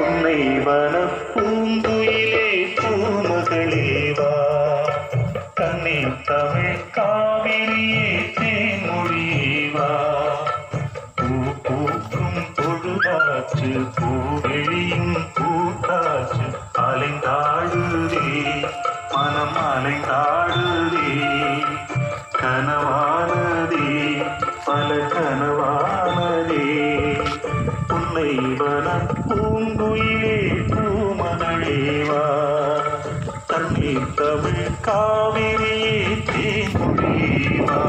உன்னை வனப்பூங்குயிலே பூமகளேவா தன்னை தமிழ் காவிரியே தேன்மொழியேவா பூ பூக்கும் பொழுதாச்சு பூவெளியும் பூத்தாச்சு அலைந்தாடுதே மனம் அலைந்தாடுதே. கனவா உன்னை பூங்குயிலே பூமனழிவா தண்ணீர் தமிழ் காவிரியே தேன்மொழிவா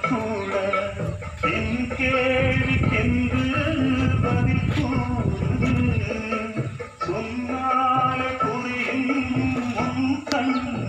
கூட என் கேள்விக்கென்று பதில் கூறுது சொன்னாலே புரியும் உன் கண்.